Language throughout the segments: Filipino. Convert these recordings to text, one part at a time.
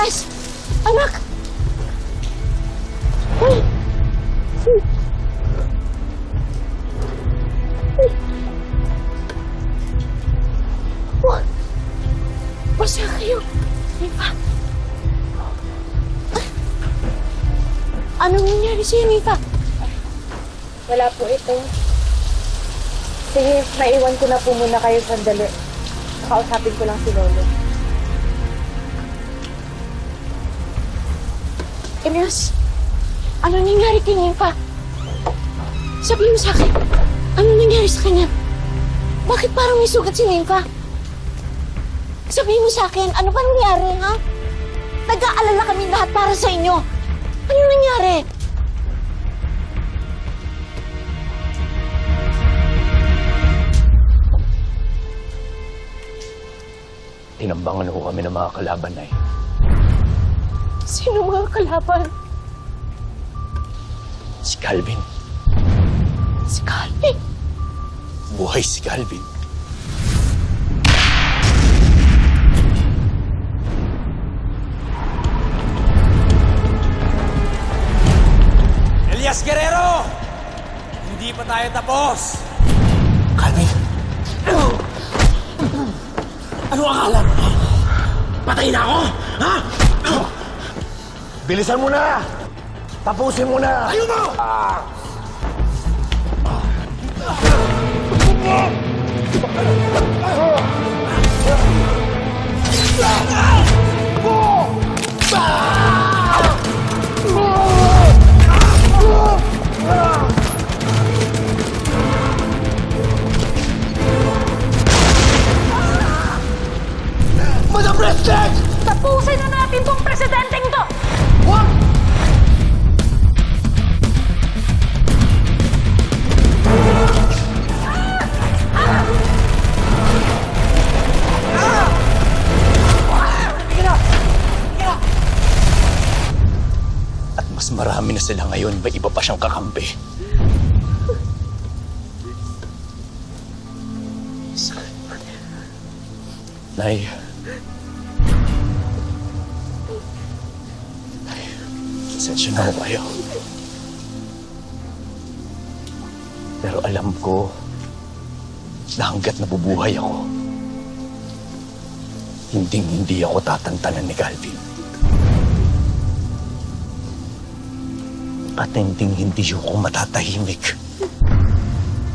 Elias! Anak! Uy! Wag! Basta kayo! Nipa! Anong nangyari sa'yo, Nipa? Wala po ito. Sige, maiwan ko na po muna kayo sandali. Kausapin ko lang si Lolo. Elias, ano nangyari kay Nympha? Sabihin mo sa akin, ano nangyari sa kanya? Bakit parang may sugat si Nympha? Sabihin mo sa akin, ano ba nangyari, ha? Nag-aalala kami lahat para sa inyo. Ano nangyari? Tinambangan ho kami ng mga kalaban na Sino mga kalaban? Si Calvin. Si Calvin. Buhay si Calvin. Elias Guerrero! Hindi pa tayo tapos! Calvin? Ano akala mo? Patay na ako? Ha? Bilisan mo na! Tapusin mo na! Ayun mo! Madam marami na sila ngayon, may iba pa siyang kakampi. Nay. Nay, pasensya na ho kayo. Pero alam ko na hanggat nabubuhay ako, hindi hindi ako tatantanan ni Calvin. At hindi hindi ako matatahimik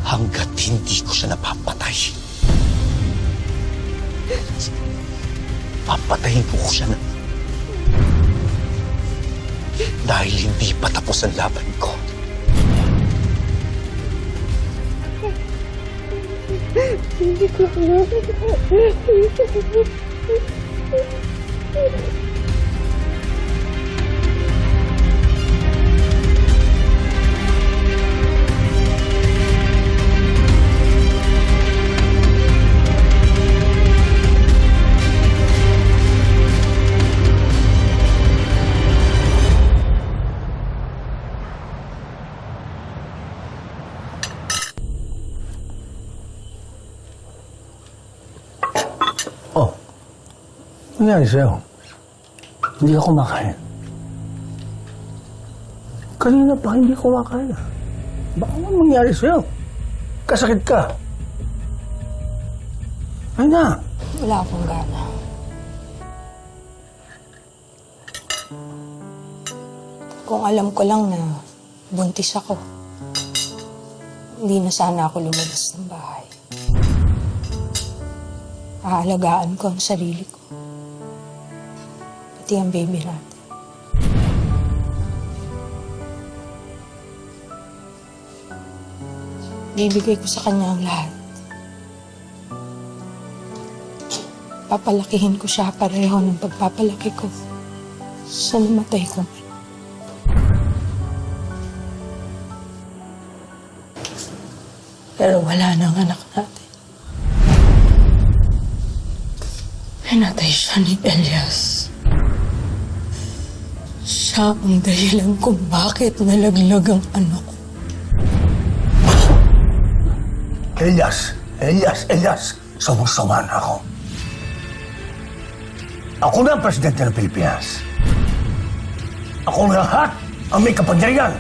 hanggat hindi ko siya napapatay. Papatayin ko ko siya na dahil hindi pa tapos ang laban ko. Oh, nangyari sa'yo? Hindi ka kumakain. Kanina pa hindi kumakain. ah. Baka ano nangyari sa'yo? Kasakit ka. Ay na. Wala akong gana. Kung alam ko lang na buntis ako, hindi na sana ako lumabas ng bahay. Aalagaan ko ang sarili ko. Pati ang baby natin. Bibigay ko sa kanya ang lahat. Papalakihin ko siya pareho ng pagpapalaki ko sa namatay ko. Pero wala nang anak natin. Pinatay siya ni Elias. Siya ang dahilan kung bakit nalaglag ang anak ko. Elias, Elias, Elias. Na ako. Ako na ang presidente ng Pilipinas. Ako ang lahat ang may kapangyarihan.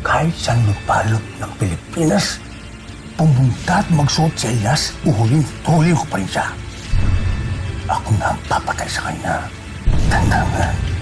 Kahit saan magpalot ng Pilipinas, pumunta at magsuot sa Elias, uhulin, tuhulin ko pa rin siya. Ako na ang papatay sa kanya. Tanda mo.